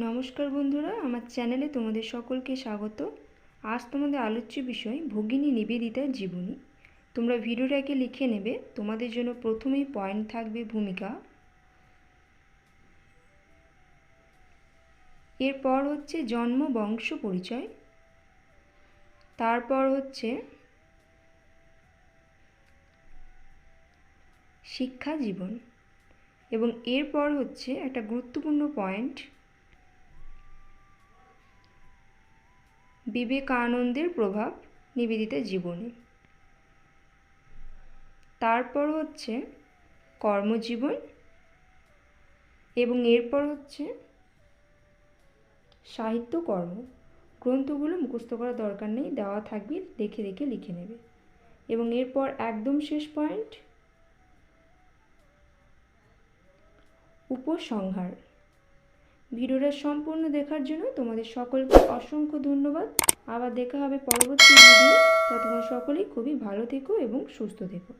নমস্কার বন্ধুরা, আমার চ্যানেলে তোমাদের সকলকে স্বাগত। আজ তোমাদের আলোচ্য বিষয়, ভগিনী নিবেদিতার জীবনী। তোমরা ভিডিওটাকে লিখে নেবে, তোমাদের জন্য প্রথমেই পয়েন্ট থাকবে ভূমিকা। এরপর হচ্ছে জন্ম, বংশ, পরিচয়। তারপর হচ্ছে শিক্ষা, জীবন। এবং এরপর হচ্ছে একটা গুরুত্বপূর্ণ পয়েন্ট বিবেকানন্দের প্রভাব নিবেদিতার জীবনে। তারপর হচ্ছে কর্মজীবন এবং এরপর হচ্ছে সাহিত্যকর্ম। গ্রন্থগুলো মুখস্থ করার দরকার নেই, দেওয়া থাকবে, দেখে দেখে লিখে নেবে। এবং এরপর একদম শেষ পয়েন্ট, উপসংহার। ভিডিওটা সম্পূর্ণ দেখার জন্য তোমাদের সকলকে অসংখ্য ধন্যবাদ। আবার দেখা হবে পরবর্তী ভিডিও ততক্ষণ সকলেই খুবই ভালো থেকো এবং সুস্থ থেকো।